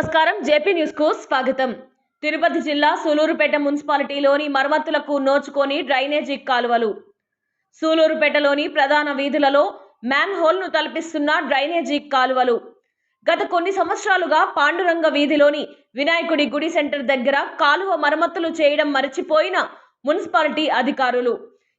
నమస్కారం. జేపీ న్యూస్కు స్వాగతం. తిరుపతి జిల్లా సూలూరుపేట మున్సిపాలిటీలోని మరమ్మతులకు నోచుకొని డ్రైనేజీ కాలువలు. సూలూరుపేటలోని ప్రధాన వీధులలో మ్యాన్ హోల్ను తలపిస్తున్న డ్రైనేజీ కాలువలు. గత కొన్ని సంవత్సరాలుగా పాండురంగ వీధిలోని వినాయకుడి గుడి సెంటర్ దగ్గర కాలువ మరమ్మతులు చేయడం మర్చిపోయిన మున్సిపాలిటీ అధికారులు.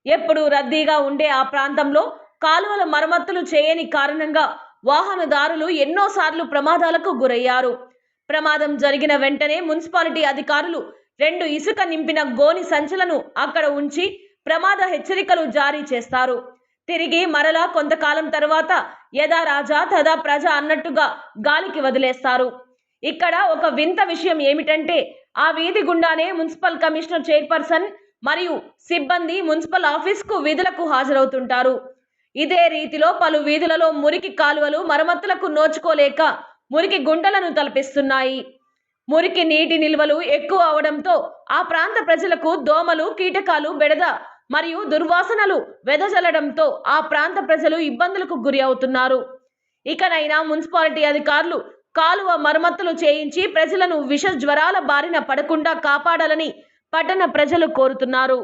ఎప్పుడు రద్దీగా ఉండే ఆ ప్రాంతంలో కాలువల మరమ్మతులు చేయని కారణంగా వాహనదారులు ఎన్నోసార్లు ప్రమాదాలకు గురయ్యారు. ప్రమాదం జరిగిన వెంటనే మున్సిపాలిటీ అధికారులు రెండు ఇసుక నింపిన గోని సంచులను అక్కడ ఉంచి ప్రమాద హెచ్చరికలు జారీ చేస్తారు. తిరిగి మరలా కొంతకాలం తర్వాత యథా రాజా తదా ప్రజ అన్నట్టుగా గాలికి వదిలేస్తారు. ఇక్కడ ఒక వింత విషయం ఏమిటంటే ఆ వీధి గుండానే మున్సిపల్ కమిషనర్ చైర్పర్సన్ మరియు సిబ్బంది మున్సిపల్ ఆఫీస్కు విధులకు హాజరవుతుంటారు. ఇదే రీతిలో పలు వీధులలో మురికి కాలువలు మరమ్మతులకు నోచుకోలేక మురికి గుంటలను తలపిస్తున్నాయి. మురికి నీటి నిల్వలు ఎక్కువ అవడంతో ఆ ప్రాంత ప్రజలకు దోమలు కీటకాలు బెడద మరియు దుర్వాసనలు వెదజల్లడంతో ఆ ప్రాంత ప్రజలు ఇబ్బందులకు గురి అవుతున్నారు. ఇకనైనా మున్సిపాలిటీ అధికారులు కాలువ మరమ్మతులు చేయించి ప్రజలను విష జ్వరాల బారిన పడకుండా కాపాడాలని పట్టణ ప్రజలు కోరుతున్నారు.